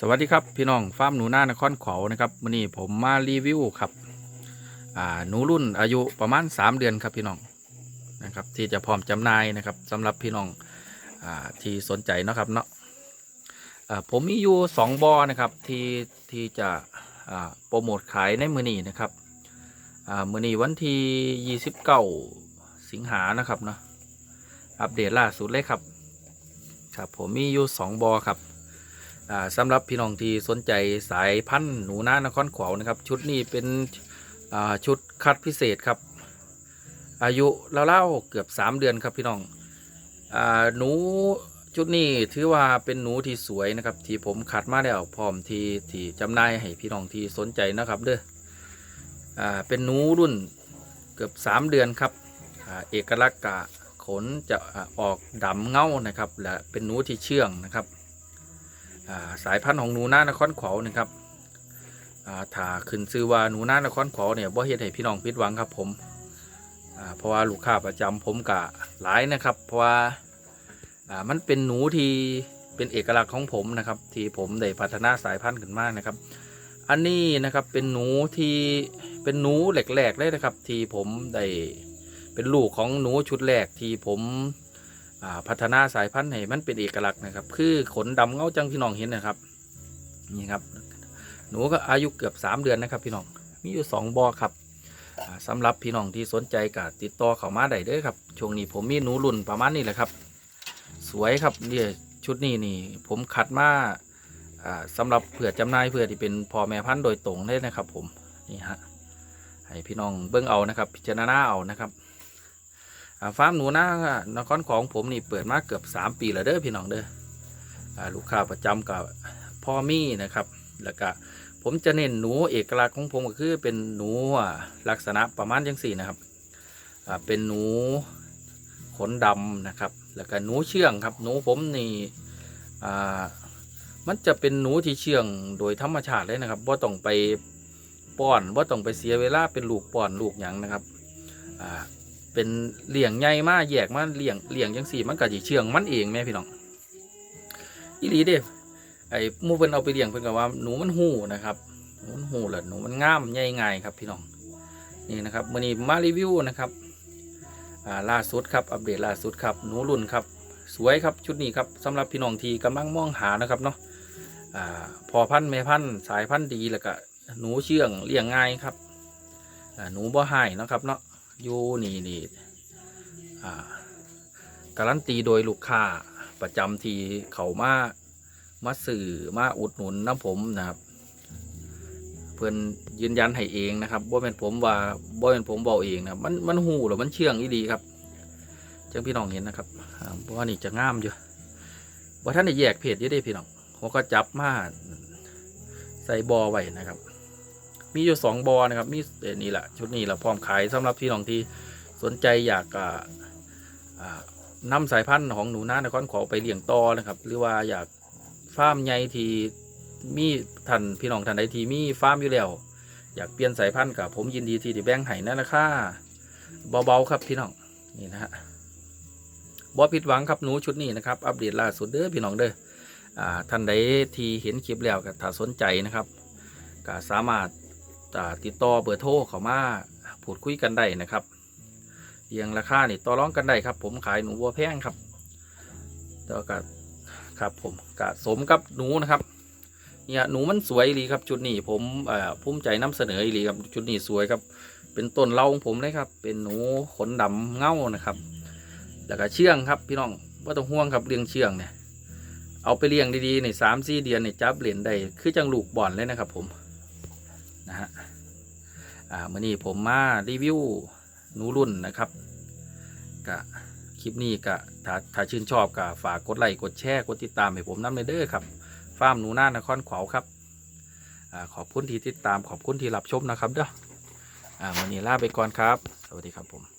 สวัสดีครับพี่น้องฟาร์มหนูนานครขวาวนะครับวันนี้ผมมารีวิวครับหนูรุ่นอายุประมาณ 3 เดือนครับพี่น้องนะครับที่จะพร้อมจำหน่ายนะครับสำหรับพี่น้องอที่สนใจนะครับเนาะผมมีอยู่2บอนะครับที่ที่จะโปรโมทขายในมือนี้นะครับมือนี้วันที่29 สิงหานะครับเนาะอัปเดตล่าสุดเลยครับครับผมมีอยู่2บอครับ สำหรับพี่น้องที่สนใจสายพันธุ์หนูนานครขวาวนะครับ ชุดนี้เป็นชุดคัดพิเศษครับ อายุเล่าๆเกือบ 3 เดือนครับพี่น้องอหนูชุดนี้ถือว่าเป็นหนูที่สวยนะครับ ที่ผมคัดมาแล้วพร้อมที่ที่จำหน่ายให้พี่น้องที่สนใจนะครับเด้ออเป็นหนูรุ่นเกือบ 3 เดือนครับอเอกลักษณ์กะขนจะออกดำเงานะครับ และเป็นหนูที่เชื่องนะครับ สายพันธุ์ของหนูน้านครขวาวนะครับอ่าถ้าขึ้นซื้อว่าหนูน้านครขวาวเนี่ยบ่เฮ็ดให้พี่น้องผิดหวังครับผมเพราะว่าลูกค้าประจำผมกะหลายนะครับ เพราะว่ามันเป็นหนูที่เป็นเอกลักษณ์ของผมนะครับ ที่ผมได้พัฒนาสายพันธุ์ขึ้นมากนะครับ อันนี้นะครับเป็นหนูที่เป็นหนูแหลกๆเลยนะครับ ที่ผมได้เป็นลูกของหนูชุดแรกที่ผม พัฒนาสายพันธุ์ให้มันเป็นเอกลักษณ์นะครับ คือขนดำเงาจังพี่น้องเห็นนะครับ นี่ครับ หนูก็อายุเกือบ 3 เดือนนะครับ พี่น้อง มีอยู่ 2บอครับอ่าสำหรับพี่น้องที่สนใจก็ติดต่อเข้ามาได้เด้อครับช่วงนี้ผมมีหนูรุ่นประมาณนี้แหละครับ สวยครับเนี่ยชุดนี้นี่ผมคัดมาอ่าสำหรับเผื่อจำหน่ายเพื่อที่เป็นพ่อแม่พันธุ์โดยตรงได้นะครับ ผมนี่ฮะให้พี่น้องเบิ่งเอานะครับ พิจารณาเอานะครับ ฟาร์มหนูนานครของผมนี่เปิดมาเกือบ 3 ปีแล้วเด้อพี่น้องเด้อลูกค้าประจำกับพ่อมี่นะครับแล้วก็ผมจะเน้นหนูเอกลักษณ์ของผมก็คือเป็นหนูอ่าลักษณะประมาณยังสี่นะครับเป็นหนูขนดำนะครับ แล้วก็หนูเชื่องครับ หนูผมนี่อ่ามันจะเป็นหนูที่เชื่องโดยธรรมชาติเลยนะครับว่าต้องไปป้อนว่าต้องไปเสียเวลาเป็นลูกป้อนลูกหยังนะครับอ่า เป็นเลี้ยงใหญ่มากแยกมาเลี้ยงเลี้ยงจังสี่มันก็สิเชื่องมันเองแม่พี่น้องอีหลีเด้ไอ้มูเพิ่นเอาไปเลี้ยงเพิ่นก็ว่าหนูมันหูนะครับหนูมันหูแหละหนูมันงามใหญ่ง่ายครับพี่น้องนี่นะครับมื้อนี้มารีวิวนะครับอ่าล่าสุดครับอัปเดตล่าสุดครับหนูรุ่นครับสวยครับชุดนี้ครับสำหรับพี่น้องที่กำลังมองหานะครับเนาะอ่าพอพันธุ์แม่พันธุ์สายพันธุ์ดีแล้วก็หนูเชื่องเลี้ยงง่ายครับหนูบ่หายนะครับเนาะ อยู่นี่นี่อ่าการันตีโดยลูกค้าประจำที่เขามามาสื่อมาอุดหนุนน้ำผมนะครับ เพื่อนยืนยันให้เองนะครับว่าเป็นผมว่าว่าเป็นผมบอกเองนะมันมันหูหรือมันเชื่องอีดีครับจังพี่น้องเห็นนะครับอ่าเพราะว่านี่จะง่ามอยู่ว่าท่านได้แยกเพจยี่ได้พี่น้องเขาก็จับมาใส่บอไว้นะครับ มีอยู่สองบอนะครับมีเอ่อนี่แหละชุดนี้แหละพร้อมขายสำหรับพี่น้องที่สนใจอยากอ่าอ่านำสายพันธุ์ของหนูนานครขอไปเลี้ยงต่อนะครับ หรือว่าอยากฟาร์มใหญ่ที่มีท่านพี่น้องท่านใดที่มีฟาร์มอยู่แล้วอยากเปลี่ยนสายพันธุ์กับผมยินดีที่จะแบ่งให้นั่นะค่าเบาๆครับพี่น้องนี่นะฮะบอผิดหวังครับหนูชุดนี้นะครับอัปเดตล่าสุดเด้อพี่น้องเด้อท่านใดที่เห็นคลิปแล้วก็ถ้าสนใจนะครับก็สามารถ ติดต่อเบอร์โทรเขามาพูดคุยกันได้นะครับเรียงราคานี่ต่อรองกันได้ครับ ผมขายหนูวัวแพงครับแล้วก็ครับผมกะสมกับหนูนะครับเนี่ยหนูมันสวยอีครับชุดนี้ผมเออภูมิใจนำเสนออีลีครับชุดนี้สวยครับ เป็นต้นเล่าของผมเลยครับ เป็นหนูขนดำเง่านะครับ แล้วก็เชื่องครับพี่น้องว่าต้องห่วงครับเลี้ยงเชื่องเนี่ยเอาไปเลี้ยงดีๆในสามสี่เดือนเนี่ยจับเหรียญได้คือจังลูกบ่อนเลยนะครับผม นะฮะอ่ามื่อนี้ผมมารีวิวหนูรุ่นนะครับกะคลิปนี้กะถ้าถ้าชื่นชอบกะฝากกดไลค์กดแชร์กดติดตามให้ผมน้ำเนเด้อครับฟาร์มหนูน่านครขวาวครับอ่าขอบคุณที่ติดตามขอบคุณที่รับชมนะครับเด้ออ่ามื่อนี้ลาไปก่อนครับ สวัสดีครับผม